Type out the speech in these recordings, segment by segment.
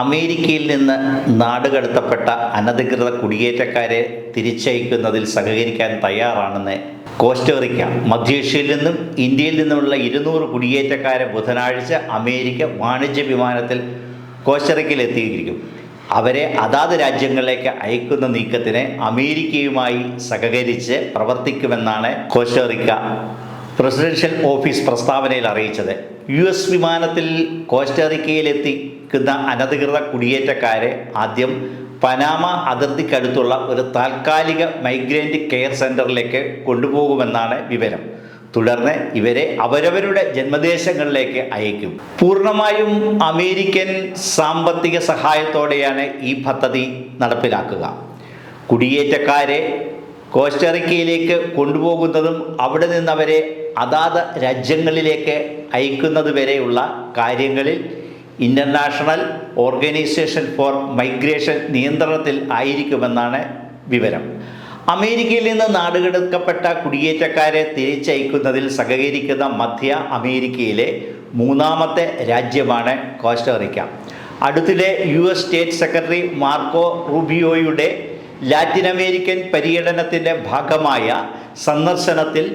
അമേരിക്കയിൽ നിന്ന് നാടുകടത്തപ്പെട്ട അനധികൃത കുടിയേറ്റക്കാരെ തിരിച്ചയക്കുന്നതിൽ സഹകരിക്കാൻ തയ്യാറാണെന്ന് കോസ്റ്ററിക്ക മധ്യേഷ്യയിൽ നിന്നും ഇന്ത്യയിൽ നിന്നുമുള്ള ഇരുന്നൂറ് കുടിയേറ്റക്കാരെ ബുധനാഴ്ച അമേരിക്ക വാണിജ്യ വിമാനത്തിൽ കോസ്റ്ററിക്കയിൽ എത്തിയിരിക്കും. അവരെ അതാത് രാജ്യങ്ങളിലേക്ക് അയക്കുന്ന നീക്കത്തിന് അമേരിക്കയുമായി സഹകരിച്ച് പ്രവർത്തിക്കുമെന്നാണ് കോസ്റ്ററിക്ക പ്രസിഡൻഷ്യൽ ഓഫീസ് പ്രസ്താവനയിൽ അറിയിച്ചത്. യു എസ് വിമാനത്തിൽ കോസ്റ്ററിക്കയിലെത്തിക്കുന്ന അനധികൃത കുടിയേറ്റക്കാരെ ആദ്യം പനാമ അതിർത്തിക്കടുത്തുള്ള ഒരു താൽക്കാലിക മൈഗ്രന്റ് കെയർ സെന്ററിലേക്ക് കൊണ്ടുപോകുമെന്നാണ് വിവരം. തുടർന്ന് ഇവരെ അവരവരുടെ ജന്മദേശങ്ങളിലേക്ക് അയക്കും. പൂർണമായും അമേരിക്കൻ സാമ്പത്തിക സഹായത്തോടെയാണ് ഈ പദ്ധതി നടപ്പിലാക്കുക. കുടിയേറ്റക്കാരെ കോസ്റ്ററിക്കയിലേക്ക് കൊണ്ടുപോകുന്നതും അവിടെ നിന്നവരെ അതാത് രാജ്യങ്ങളിലേക്ക് അയക്കുന്നത് വരെയുള്ള കാര്യങ്ങളിൽ ഇന്റർനാഷണൽ ഓർഗനൈസേഷൻ ഫോർ മൈഗ്രേഷൻ നിയന്ത്രണത്തിൽ ആയിരിക്കുമെന്നാണ് വിവരം. അമേരിക്കയിൽ നിന്ന് നാടുകടക്കപ്പെട്ട കുടിയേറ്റക്കാരെ തിരിച്ചയക്കുന്നതിൽ സഹകരിക്കുന്ന മധ്യ അമേരിക്കയിലെ മൂന്നാമത്തെ രാജ്യമാണ് കോസ്റ്ററിക്ക അടുത്തിടെ U S state secretary Marco റൂബിയോയുടെ Latin American പര്യടനത്തിന്റെ ഭാഗമായ സന്ദർശനത്തിൽ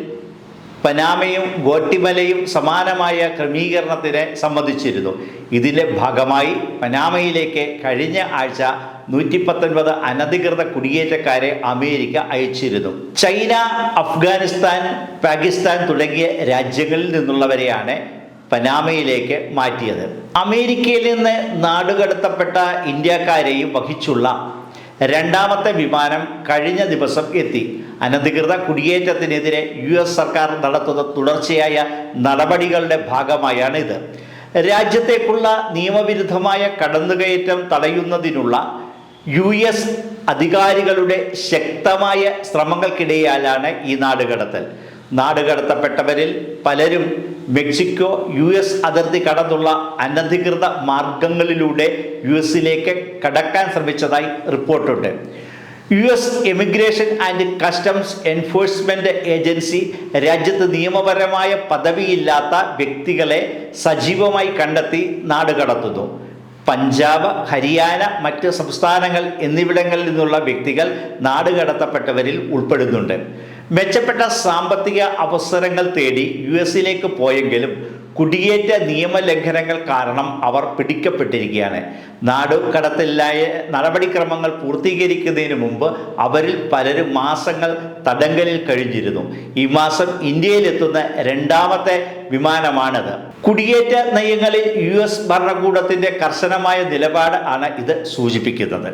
പനാമയും ഗോട്ടിമലയും സമാനമായ ക്രമീകരണത്തിന് സംബന്ധിച്ചിരുന്നു. ഇതിന്റെ ഭാഗമായി പനാമയിലേക്ക് കഴിഞ്ഞ ആഴ്ച നൂറ്റി പത്തൊൻപത് അനധികൃത കുടിയേറ്റക്കാരെ അമേരിക്ക അയച്ചിരുന്നു. ചൈന അഫ്ഗാനിസ്ഥാൻ പാകിസ്ഥാൻ തുടങ്ങിയ രാജ്യങ്ങളിൽ നിന്നുള്ളവരെയാണ് പനാമയിലേക്ക് മാറ്റിയത്. അമേരിക്കയിൽ നിന്ന് നാടുകടത്തപ്പെട്ട ഇന്ത്യക്കാരെയും വഹിച്ചുള്ള രണ്ടാമത്തെ വിമാനം കഴിഞ്ഞ ദിവസം എത്തി. അനധികൃത കുടിയേറ്റത്തിനെതിരെ യു എസ് സർക്കാർ നടത്തുന്ന തുടർച്ചയായ നടപടികളുടെ ഭാഗമായാണ് ഇത്. രാജ്യത്തേക്കുള്ള നിയമവിരുദ്ധമായ കടന്നുകയറ്റം തടയുന്നതിനുള്ള യു എസ് അധികാരികളുടെ ശക്തമായ ശ്രമങ്ങൾക്കിടയിലാണ് ഈ നാടുകടത്തൽ നാടുകടത്തപ്പെട്ടവരിൽ പലരും മെക്സിക്കോ യു എസ് അതിർത്തി കടന്നുള്ള അനധികൃത മാർഗങ്ങളിലൂടെ യു എസിലേക്ക് കടക്കാൻ ശ്രമിച്ചതായി റിപ്പോർട്ടുണ്ട്. U S immigration and customs enforcement agency രാജ്യത്ത് നിയമപരമായ പദവിയില്ലാത്ത വ്യക്തികളെ സജീവമായി കണ്ടെത്തി നാടുകടത്തുന്നു പഞ്ചാബ് ഹരിയാന മറ്റ് സംസ്ഥാനങ്ങൾ എന്നിവിടങ്ങളിൽ നിന്നുള്ള വ്യക്തികൾ നാടുകടത്തപ്പെട്ടവരിൽ ഉൾപ്പെടുന്നുണ്ട്. മെച്ചപ്പെട്ട സാമ്പത്തിക അവസരങ്ങൾ തേടി യു എസിലേക്ക് പോയെങ്കിലും കുടിയേറ്റ നിയമലംഘനങ്ങൾ കാരണം അവർ പിടിക്കപ്പെട്ടിരിക്കുകയാണ്. നാടുകടത്തിലായ നടപടിക്രമങ്ങൾ പൂർത്തീകരിക്കുന്നതിന് മുമ്പ് അവരിൽ പലരും മാസങ്ങൾ തടങ്കലിൽ കഴിഞ്ഞിരുന്നു. ഈ മാസം ഇന്ത്യയിലെത്തുന്ന രണ്ടാമത്തെ വിമാനമാണിത്. കുടിയേറ്റ നയങ്ങളിൽ യു എസ് ഭരണകൂടത്തിന്റെ കർശനമായ നിലപാട് ആണ് ഇത് സൂചിപ്പിക്കുന്നത്.